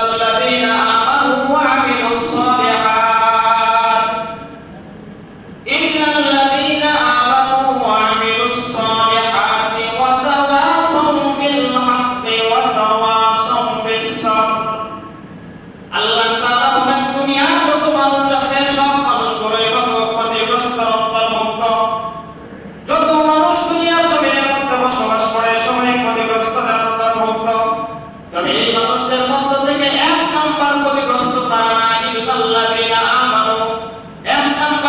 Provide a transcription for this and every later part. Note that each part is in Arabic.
الذين آمنوا وعملوا الصالحات. الذين آمنوا وعملوا الصالحات وتواصوا بالحق وتواصوا بالصبر.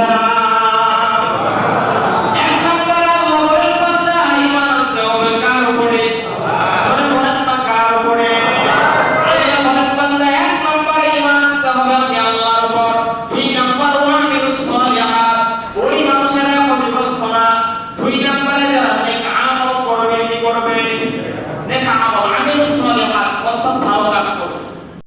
Allah.